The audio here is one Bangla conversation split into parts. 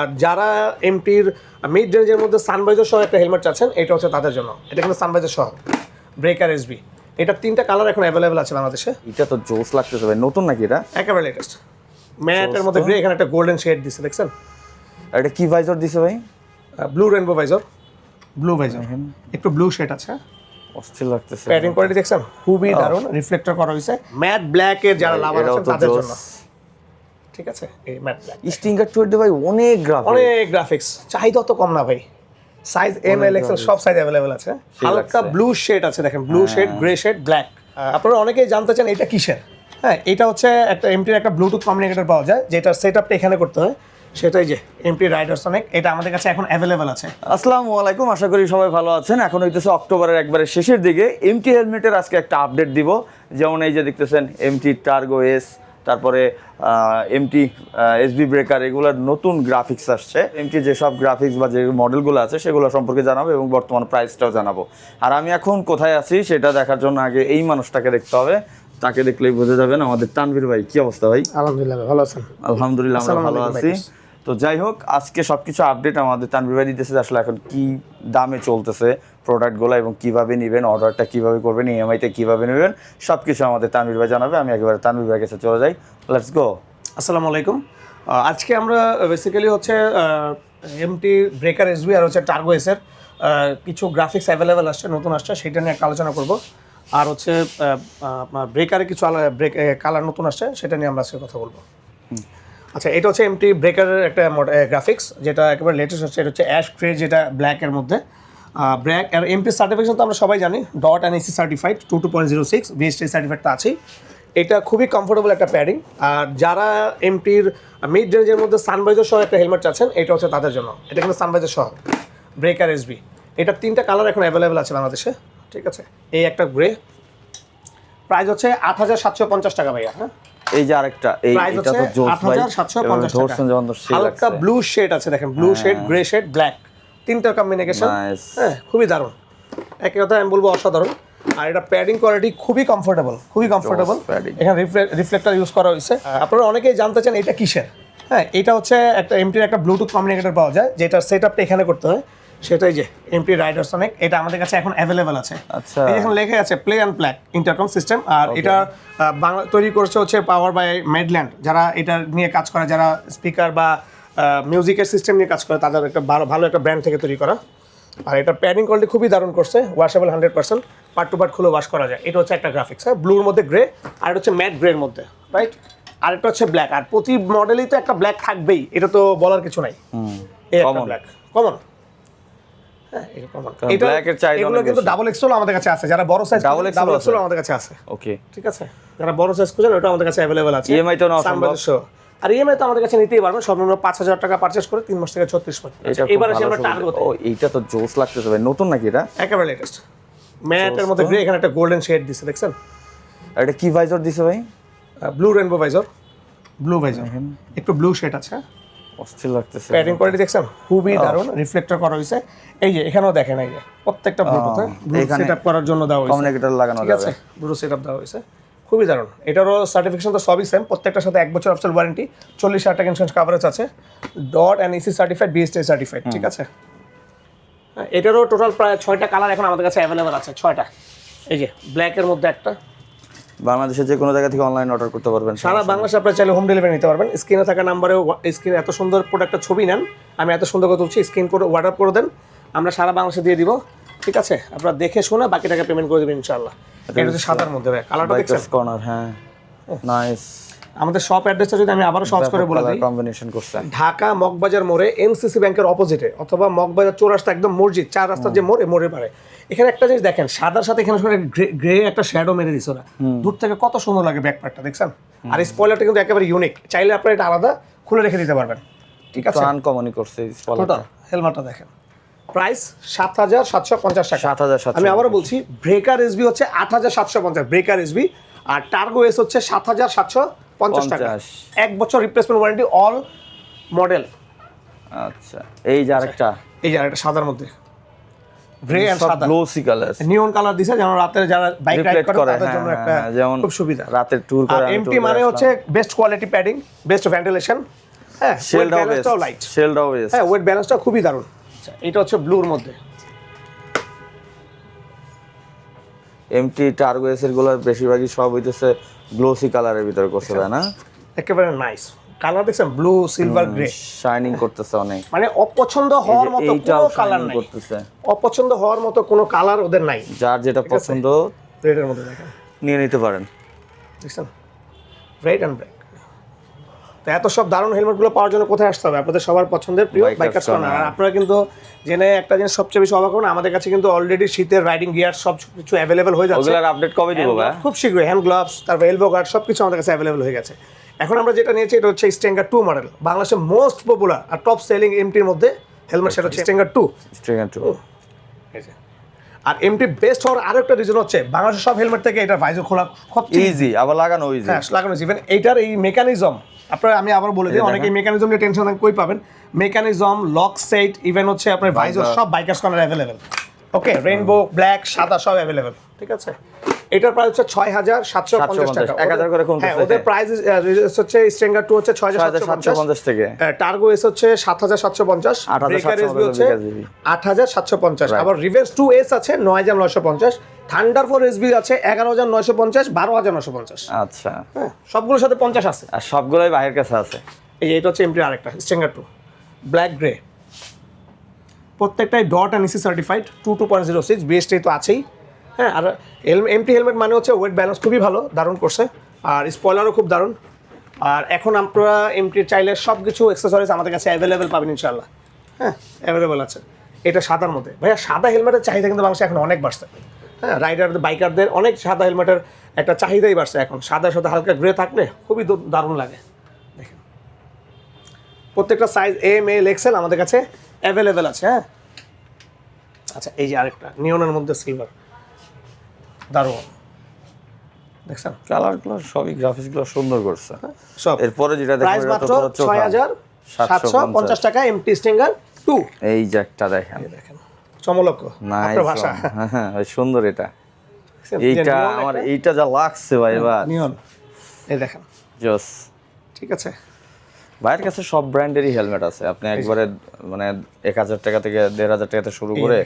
আর যারা এমপির মিড রেঞ্জের মধ্যে সানবাইজার সহ একটা হেলমেট চাচ্ছেন এটা হচ্ছে তাদের জন্য। এটা কিন্তু সানবাইজার সহ। ব্রেকার এসবি এটা তিনটা কালার এখন অ্যাভেলেবেল আছে বাংলাদেশে। এটা তো জোস লাগতেছে ভাই। নতুন নাকি এটা? একেবারে লেটেস্ট ম্যাটের মধ্যে গ্রে এখানে একটা গোল্ডেন শেড দিছে দেখছেন? আর এটা কি ভাইজর দিছে ভাই? Blue rainbow visor blue visor একটু ব্লু শেড আছে অস্থির লাগতেছে। প্যাডিং কোয়ালিটি দেখছেন? খুবই দারুণ। রিফ্লেক্টর করা হয়েছে। ম্যাট ব্ল্যাক এর যারা লাভার আছেন তাদের জন্য। ঠিক আছে? এই ম্যাট ব্ল্যাক স্টিঙ্গার টুয়েটে ভাই অনেক গ্রাফিক অনেক গ্রাফিক্স চাহিদা তো কম না ভাই। সাইজ এম এল এক্সেল সব সাইজ অ্যাভেলেবেল আছে। হালকা। ব্লু শেড আছে দেখেন। Blue shade grey shade black আপনারা অনেকেই জানতে চান এটা কিসের? হ্যাঁ এটা হচ্ছে একটা এমটির একটা ব্লুটুথ কমিউনিকেটর পাওয়া যায় যেটা সেট আপটা এখানে করতে হয়। সেটাই যে এমটি রাইডার্স অনেক। এটা আমাদের কাছে এখন অ্যাভেলেবেল আছে। আসসালামু আলাইকুম আশা করি সবাই ভালো আছেন। এখন হইতেছে অক্টোবরের একবারে শেষের দিকে। এমটি হেলমেটের আজকে একটা আপডেট দিব। যেমন এই যে দেখতেছেন এমটি টার্গো এস তারপরে এমটি এসবি ব্রেকার এগুলোর নতুন গ্রাফিক্স আসছে। এমটি যেসব গ্রাফিক্স বা যে মডেলগুলো আছে সেগুলো সম্পর্কে জানাব এবং বর্তমান প্রাইসটাও জানাব। আর আমি এখন কোথায় আছি সেটা দেখার জন্য আগে এই মানুষটাকে দেখতে হবে। তাকে দেখলেই বোঝা যাবেন আমাদের তানভীর ভাই কি অবস্থা ভাই? আলহামদুলিল্লাহ ভালো আছেন। আলহামদুলিল্লাহ আমরা ভালো আছি। তো যাই হোক আজকে সবকিছু আপডেট আমাদের তানভীর ভাই দিতেছে আসলে এখন কি দামে চলতেছে প্রোডাক্টগুলো এবং কীভাবে নেবেন অর্ডারটা কীভাবে করবেন ইএমআইতে কীভাবে নেবেন সব কিছু আমাদের তানভীর ভাই জানাবে। আমি একেবারে তানভীর ভাইয়ের কাছে চলে যাই। লেটস গো আসসালামু আলাইকুম। আজকে আমরা বেসিক্যালি হচ্ছে এমটি ব্রেকার এসবি আর হচ্ছে টার্গো এসের কিছু গ্রাফিক্স অ্যাভেলেবেল আসছে নতুন আসছে সেটা নিয়ে একটা আলোচনা করব। আর হচ্ছে আপনার ব্রেকারে কিছু ব্রেক কালার নতুন আসছে সেটা নিয়ে আমরা আজকে কথা বলব। আচ্ছা এটা হচ্ছে এমটি ব্রেকারের একটা গ্রাফিক্স যেটা একেবারে লেটেস্ট হচ্ছে এটা হচ্ছে অ্যাশ গ্রে যেটা ব্ল্যাকের মধ্যে। ব্র্যাক আর এমপি সার্টিফিকেশন তো আমরা সবাই জানি DOT and ECE certified two two point zero six BST সার্টিফাইডটা আছেই। এটা খুবই কমফোর্টেবল একটা প্যাডিং আর যারা এমপির মিড রেঞ্জের মধ্যে সানবাইজার সহ একটা হেলমেট চাচ্ছেন এটা হচ্ছে তাদের জন্য। এটা কিন্তু সানবাইজার সহ ব্রেকার এসবি এটা তিনটা কালার এখন অ্যাভেলেবেল আছে বাংলাদেশে ঠিক আছে? এই একটা গ্রে প্রাইস হচ্ছে আট হাজার সাতশো পঞ্চাশ টাকা ভাইয়া হ্যাঁ? এই যে আরেকটা এই এটা তো জোস ভাই। তো হালকা। ব্লু শেড আছে দেখেন blue shade grey shade black তিনটার কম্বিনেশন হ্যাঁ খুবই দারুণ। একই কথা আমি বলব অসাধারণ। আর এটা প্যাডিং কোয়ালিটি খুবই কমফোর্টেবল খুবই কমফোর্টেবল. এখানে রিফ্লেক্টর ইউজ করা হয়েছে। আপনারা অনেকেই জানতে চান এটা কিসের। হ্যাঁ এটা হচ্ছে একটা এমটির একটা ব্লুটুথ কমিউনিকেটর পাওয়া যায় যেটা সেট আপটা এখানে করতে হয়। সেটাই যে এমটি রাইডার্স অনেক এটা আমাদের কাছে এখন অ্যাভেলেবেল আছে। আচ্ছা। এখন লেখা আছে play and plug intercom system আর এটা বাংলা তৈরি করছে হচ্ছে পাওয়ার বাই মেডল্যান্ড যারা এটা নিয়ে কাজ করে যারা স্পিকার বা মিউজিকের সিস্টেম নিয়ে কাজ করে তাদের একটা ভালো ভালো একটা ব্র্যান্ড থেকে তৈরি করা। আর এটা প্যাডিং কোয়ালিটি খুবই দারুণ করছে washable hundred percent part to part খুলে ওয়াশ করা যায়। এটা হচ্ছে একটা গ্রাফিক্স হ্যাঁ? ব্লুর মধ্যে গ্রে আর এটা হচ্ছে ম্যাট গ্রের মধ্যে রাইট আর এটা হচ্ছে ব্ল্যাক আর প্রতি মডেলেই তো একটা ব্ল্যাক থাকবেই এটা তো বলার কিছু নাই। ব্ল্যাক কমন এগুলো কিন্তু। ডাবল এক্সেল আমাদের কাছে আছে যারা বড় সাইজ ডাবল? এক্সেল আমাদের কাছে আছে। ওকে ঠিক আছে? যারা বড় সাইজ খুঁজেন ওটা আমাদের কাছে অ্যাভেলেবেল আছে। EMI তো সহ। আর ইএমআই তো আমাদের কাছে নিতেই পারবেন। সর্বনিম্ন পাঁচ হাজার টাকা পারচেস করে তিন মাস থেকে ছত্রিশ মাস এবার আসি আমরা ও এইটা তো জোস লাগতেছে ভাই। নতুন নাকি এটা? একেবারে লেটেস্ট ম্যাটের মধ্যে গ্রে এখানে একটা গোল্ডেন শেড দিচ্ছে দেখছেন? আর এটা কি ভাইজর দিছে ভাই? Blue rainbow visor blue visor একটু ব্লু শেড আছে অস্থির লাগতেছে। প্যাডিং কোয়ালিটি দেখছেন? খুবই দারুণ। রিফ্লেক্টর করা হয়েছে। এই যে এখানেও দেখেন এই যে প্রত্যেকটা ব্লুটুথ ব্লু এখানে সেট আপ করার জন্য দেওয়া হয়েছে। কমিউনিকেটর লাগানো ঠিক আছে? ব্লু সেট আপ দেওয়া হয়েছে। খুবই দারুণ। এটারও সার্টিফিকেশন তো সবই সেম প্রত্যেকটার সাথে এক বছর অফিসিয়াল ওয়ারেন্টি চল্লিশ হাজার টাকা ইন্স্যুরেন্স কাভারেজ আছে। DOT and ECE certified BST certified ঠিক আছে? হ্যাঁ, এটারও টোটাল প্রায় ছয়টা কালার এখন আমাদের কাছে অ্যাভেলেবেল আছে ছয়টা। এই যে ব্ল্যাকের মধ্যে একটা। বাংলাদেশে যে কোনো জায়গা থেকে অনলাইন অর্ডার করতে পারবেন সারা বাংলাদেশে আপনারা চাইলে হোম ডেলিভারি নিতে পারবেন। স্ক্রিনে থাকা নাম্বারেও স্ক্রিনে এত সুন্দর প্রোডাক্টটা ছবি নেন আমি এত সুন্দর করে তুলছি স্ক্রিন করে অর্ডার করে দেন আমরা সারা বাংলাদেশে দিয়ে দিব। ঠিক আছে? আপনারা দেখে শুনে বাকি টাকা পেমেন্ট করে দেবেন ইনশাআল্লাহ। এটা হচ্ছে সাদার মধ্যে কালারটা দেখছেন? বাইকার্স কর্নার হ্যাঁ। নাইস আমাদের শপ অ্যাড্রেসটা যদি আমি আবারও সহজ করে বলে দিই। কম্বিনেশন করছেন। ঢাকা মগবাজার মোড়ে এনসিসি ব্যাংকের অপোজিটে অথবা মগবাজার চৌরাস্তা একদম মসজিদ চার রাস্তার যে মোড় মোড়ের পারে এখানে একটা জিনিস দেখেন সাদার সাথে এখানে গ্রে একটা শ্যাডো মেরে দিছে ওরা। দূর থেকে কত সুন্দর লাগে ব্যাকপ্যাকটা দেখছেন? আর এই স্পয়লারটা কিন্তু একেবারে ইউনিক চাইলে আপনারা এটা আলাদা খুলে রেখে দিতে পারবেন। ঠিক আছে? আনকমনই করছে টোটাল হেলমেটটা দেখেন। প্রাইস সাত হাজার সাতশো পঞ্চাশ টাকা। সাত হাজার সাতশো আমি আবারও বলছি ব্রেকার এসবি হচ্ছে আট হাজার সাতশো পঞ্চাশ ব্রেকার এসবি। আর টার্গো এস হচ্ছে সাত হাজার সাতশো পঞ্চাশ টাকা। এক বছর রিপ্লেসমেন্ট ওয়ারেন্টি অল মডেল আচ্ছা এই যে আরেকটা। এই যে সাদার মধ্যে। গ্রে অ্যান্ড সাদা। গ্লোসি কালার নিয়ন কালার দিছে যেন রাতে যারা বাইক রাইড করে করে তাদের হ্যাঁ, জন্য হ্যাঁ, একটা যেমন খুব সুবিধা। রাতের ট্যুর আর করে এমটি মানে হচ্ছে best quality padding best ventilation হ্যাঁ শেলটাও বেস্ট ব্যালেন্সটাও লাইট শেলটাও বেস্ট হ্যাঁ ওয়েট ব্যালেন্সটা খুবই দারুণ। আচ্ছা এটা হচ্ছে ব্লুর মধ্যে। এমটি টার্গো এস এর বেশিরভাগই সব হইতেছে গ্লোসি কালারের ভিতরে করছে তাই না? একেবারে নাইস কালার দেখছেন? ব্লু সিলভার গ্রে শাইনিং করতেছে অনেক। মানে অপছন্দ হওয়ার মতো কোনো কালার নাই। করতেছে। অপছন্দ হওয়ার মতো কোনো কালার ওদের নাই। যার যেটা পছন্দ রেডের মধ্যে দেখেন। নিয়ে নিতে পারেন। দেখছেন? রেড অ্যান্ড ব্ল্যাক তো এত সব দারুণ হেলমেটগুলো পাওয়ার জন্য কোথায় আসতে হবে? আপনাদের সবার পছন্দের প্রিয় বাইকার্স কর্নার আর আপনারা কিন্তু জেনে একটা জিনিস সবচেয়ে বেশি অবাক হন আমাদের কাছে কিন্তু অলরেডি শীতের রাইডিং গিয়ার সব কিছু অ্যাভেলেবেল হয়ে যাচ্ছে। ওগুলার আপডেট কবে দিব ভাই? খুব শীঘ্রই। হ্যান্ড গ্লাভস তারপর এলবো গার্ড সব কিছু আমাদের কাছে অ্যাভেলেবল হয়ে গেছে। এখন আমরা যেটা নিয়েছি এটা হচ্ছে স্টেঙ্গার টু মডেল বাংলাদেশের মোস্ট পপুলার আর টপ সেলিং এমটির মধ্যে হেলমেট সেটা হচ্ছে স্টেঙ্গার টু স্ট্রিগার টু আর এমটি বেস্ট হওয়ার আরও একটা রিজন হচ্ছে বাংলাদেশের সব হেলমেট থেকে এটা ভাইজো খোলা খুব ইজি আবার লাগানো ইজি হ্যাঁ লাগানো ইভেন এইটার এই মেকানিজম আপনার আমি আবার বলে দিই অনেকে মেকানিজম নিয়ে টেনশন কই পাবেন? মেকানিজম লক সেট ইভেন হচ্ছে আপনার ভাইজার সব Bikers Corner available okay rainbow black সাদা সব অ্যাভেলেবেল ঠিক আছে? এটার প্রাইস হচ্ছে ছয় হাজার সাতশো পঞ্চাশ টাকা। 750, 1000 করে কমতেছে। হ্যাঁ। ওদের প্রাইস হচ্ছে স্ট্রেঙ্গার টু হচ্ছে ছয় হাজার সাতশো পঞ্চাশ। থেকে। টার্গো এস হচ্ছে সাত হাজার সাতশো পঞ্চাশ। 8750 ব্রেকার এসবি হচ্ছে আট হাজার সাতশো পঞ্চাশ। আবার রিভেন্স টু এস আছে নয় হাজার নয়শো পঞ্চাশ। থান্ডার ফোর এসবি আছে এগারো হাজার নয়শো পঞ্চাশ বারো হাজার নয়শো পঞ্চাশ। আচ্ছা। হ্যাঁ সবগুলোর সাথে পঞ্চাশ আছে। আর সবগুলোই বাইরের কাছে আছে। এই এটা হচ্ছে এমটি আরেকটা স্ট্রেঙ্গার টু ব্ল্যাক গ্রে প্রত্যেকটাই DOT and certified two two point zero six BST তো আছেই। হ্যাঁ আর এমটি হেলমেট মানে হচ্ছে ওয়েট ব্যালেন্স খুবই ভালো, দারুণ করছে। আর স্পয়লারও খুব দারুণ। আর এখন আপনারা এমটি চাইলে সব কিছু এক্সেসরিজ আমাদের কাছে অ্যাভেলেবেল পাবেন ইনশাল্লাহ হ্যাঁ অ্যাভেলেবেল আছে। এটা সাদার মধ্যে। ভাইয়া, সাদা হেলমেটের চাহিদা কিন্তু বাংলাদেশে এখন অনেক বাড়ছে। হ্যাঁ রাইডারদের বাইকারদের অনেক সাদা হেলমেটের একটা চাহিদাই বাড়ছে এখন। সাদা সাদা হালকা গ্রে থাকলে খুবই দারুণ লাগে। দেখেন। প্রত্যেকটা সাইজ এম এল এক্সেল আমাদের কাছে অ্যাভেলেবেল আছে হ্যাঁ। আচ্ছা এই যে আরেকটা নিয়নের মধ্যে সিলভার দারুণ। দেখছেন? কালারগুলো সবই গ্রাফিক্সগুলো সুন্দর করছে। সব। এরপরে যেটা প্রাইস মাত্র তো পুরো চোখা। ছয় হাজার সাতশো পঞ্চাশ টাকা এমটি স্টিঙ্গার টু এই যে একটা দেখেন দেখেন। চমলক্ষ নাইস আপনার ভাষা। হ্যাঁ হ্যাঁ সুন্দর এটা। এইটা আমার এইটা যা লাগছে ভাই এবার নিয়ন এই দেখেন। জস ঠিক আছে। ভাইয়ের কাছে সব ব্র্যান্ডেরই হেলমেট আছে। আপনি একবারে মানে এক হাজার টাকা থেকে দেড় হাজার টাকা থেকে শুরু করে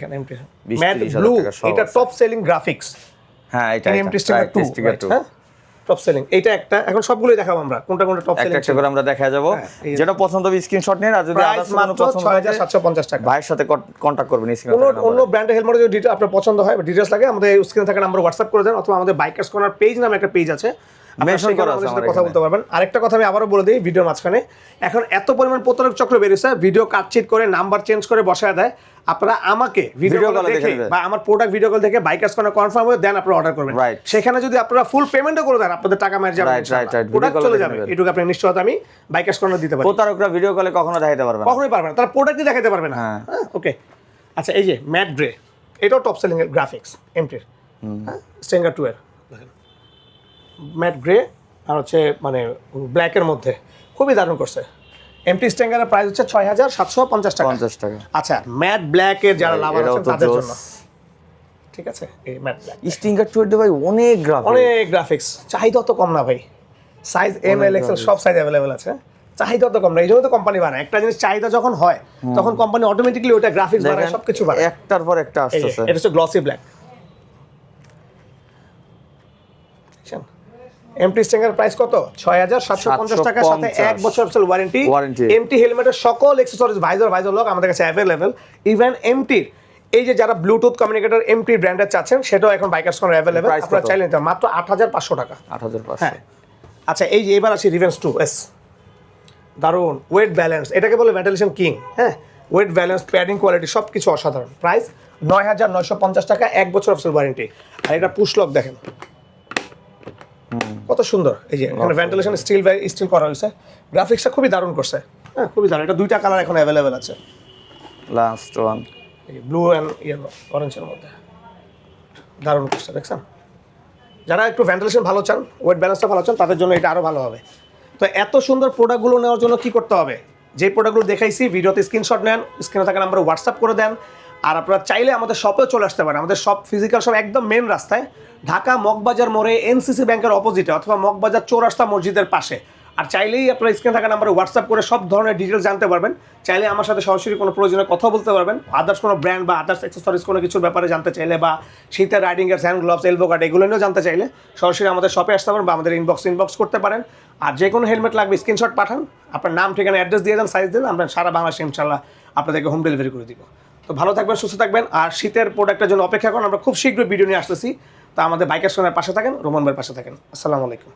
বিশ, টাকা এটা টপ সেলিং গ্রাফিক্স হ্যাঁ এটা হ্যাঁ? টপ সেলিং এইটা একটা এখন সবগুলোই দেখাবো আমরা। কোনটা কোনটা টপ সেলিং একটা করে আমরা দেখা যাব। হ্যাঁ, যেটা পছন্দ হবে স্ক্রিনশট নিন আর যদি কোনো পছন্দ হয় টাকা। ভাইয়ের সাথে করবেন স্ক্রিনে কোনো অন্য ব্র্যান্ডের হেলমেট যদি আপনার পছন্দ হয় ডিটেলস লাগে আমাদের স্ক্রিনে থাকা নাম্বার হোয়াটসঅ্যাপ করে দেন অথবা আমাদের বাইকার্স কর্নার পেজ নামে একটা পেজ আছে। আপনারা করা আছে আমার কথা বলতে পারবেন। আরেকটা কথা আমি আবারও বলে দিই ভিডিওর মাঝখানে। এখন এত পরিমাণ প্রতারক চক্র বেরিয়েছে ভিডিও কাটচিট করে নাম্বার চেঞ্জ করে বসায় দেয়। আপনারা আমাকে ভিডিও কল দেখে বা আমার প্রোডাক্ট ভিডিও কল দেখে বাইকার্স কর্নার কনফার্ম হয়ে দেন আপনারা অর্ডার করবেন। সেখানে যদি আপনারা ফুল পেমেন্টও করে দেন আপনাদের টাকা মেরে যাবে প্রোডাক্ট চলে যাবে। এটুকু আপনি নিশ্চয়তা আমি বাইকার্স কর্নার দিতে পারি। প্রতারকরা ভিডিও কলে কখনো দেখাইতে পারবে না। কখনোই পারবে না। তারা প্রোডাক্টই দেখাতে পারবে না। হ্যাঁ। হ্যাঁ ওকে আচ্ছা এই যে ম্যাট গ্রে এটাও টপ সেলিং এর গ্রাফিক্স এমটির হ্যাঁ স্টেঙ্গার টু এর ম্যাট গ্রে আর হচ্ছে মানে ব্ল্যাকের মধ্যে। খুবই দারুণ করছে। এমটি স্টেঙ্গারের প্রাইস হচ্ছে ছয় হাজার সাতশো পঞ্চাশ টাকা। পঞ্চাশ টাকা। আচ্ছা ম্যাট ব্ল্যাকের যারা লাভ আছে তাদের জন্য। ঠিক আছে এই ম্যাট ব্ল্যাক স্টিঙ্গার টুয়েটে ভাই অনেক গ্রাফিক অনেক গ্রাফিক্স চাহিদা তো কম না ভাই। সাইজ এম এল এক্সেল সব সাইজ অ্যাভেলেবেল আছে। চাহিদা তো কম না এই জন্য তো কোম্পানি বানায়। একটা জিনিস চাহিদা যখন হয় তখন কোম্পানি অটোমেটিকলি ওটা গ্রাফিক্স বানায় সবকিছু বানায়। একটার পর একটা আসতেছে। এটা হচ্ছে glossy black MT Stinger price কত? ছয় হাজার সাতশো পঞ্চাশ টাকার সাথে এক বছর ওয়ারেন্টি এমটি হেলমেটের সকল এক্সেসরিজ ভাইজার ভাইজার লক আমাদের কাছে অ্যাভেলেবেল ইভেন এমটির এই যে যারা ব্লুটুথ কমিউনিকেটর এমটি ব্র্যান্ডের চাচ্ছেন সেটাও এখন বাইকার্স কোনো অ্যাভেলেবেল আপনারা চাইলে নিতে মাত্র আট হাজার পাঁচশো টাকা। আট হাজার পাঁচশো। হ্যাঁ। আচ্ছা এই যে এবার আসি রিভেন্স টু এস দারুণ। ওয়েট ব্যালেন্স এটাকে বলে ভেন্টিলেশন কিং হ্যাঁ? ওয়েট ব্যালেন্স প্যাডিং কোয়ালিটি সব কিছু অসাধারণ। প্রাইস নয় হাজার নয়শো পঞ্চাশ টাকা এক বছর অফিসের ওয়ারেন্টি আর এটা পুশলক দেখেন। কত সুন্দর। এই যে এখানে ভেন্টিলেশন স্টিল স্টিল করা হয়েছে। গ্রাফিক্সটা খুবই দারুণ করছে। হ্যাঁ খুবই দারুণ। এটা দুইটা কালার এখন অ্যাভেলেবেল আছে। Last one blue and yellow অরেঞ্জের মধ্যে। দারুণ করছে দেখছেন? যারা একটু ভেন্টিলেশন ভালো চান ওয়েট ব্যালেন্সটা ভালো চান তাদের জন্য এটা আরও ভালো হবে। তো এত সুন্দর প্রোডাক্টগুলো নেওয়ার জন্য কি করতে হবে? যে প্রোডাক্টগুলো দেখাইছি ভিডিওতে স্ক্রিনশট নেন স্ক্রিনে থাকা নাম্বারে হোয়াটসঅ্যাপ করে দেন। আর আপনারা চাইলে আমাদের শপেও চলে আসতে পারেন। আমাদের সব ফিজিক্যাল শপ একদম মেন রাস্তায়, ঢাকা মগবাজার মোড়ে এনসিসি ব্যাংকের অপোজিটে অথবা মগবাজার চৌরাস্তা মসজিদের পাশে। আর চাইলেই আপনারা স্ক্রিনে থাকা নাম্বারে হোয়াটসঅ্যাপ করে সব ধরনের ডিটেলস জানতে পারবেন। চাইলে আমার সাথে সরাসরি কোনো প্রয়োজনে কথা বলতে পারবেন। আদার্স কোনো ব্র্যান্ড বা আদার্স অ্যাক্সেসরিজ কোনো কিছুর ব্যাপারে জানতে চাইলে বা শীতের রাইডিং রাইডিংয়ের হ্যান্ড গ্লোভস এলবো গার্ড এগুলো নিয়েও জানতে চাইলে সরাসরি আমাদের শপে আসতে পারেন বা আমাদের ইনবক্স ইনবক্স করতে পারেন। আর যে কোনো হেলমেট লাগবে স্ক্রিনশট পাঠান। আপনার নাম, ঠিকানা অ্যাড্রেস দিয়ে দেন সাইজ দেন, আমরা সারা বাংলাদেশে ইনশাল্লাহ আপনাদেরকে হোম ডেলিভারি করে দিব। তো ভালো থাকবেন, সুস্থ থাকবেন। আর শীতের প্রোডাক্টের জন্য অপেক্ষা করুন, আমরা খুব শীঘ্রই ভিডিও নিয়ে আসতেছি। তো আমাদের বাইকের সঙ্গে পাশে থাকেন রোমান ভাইয়ের পাশে থাকেন। আসসালামু আলাইকুম।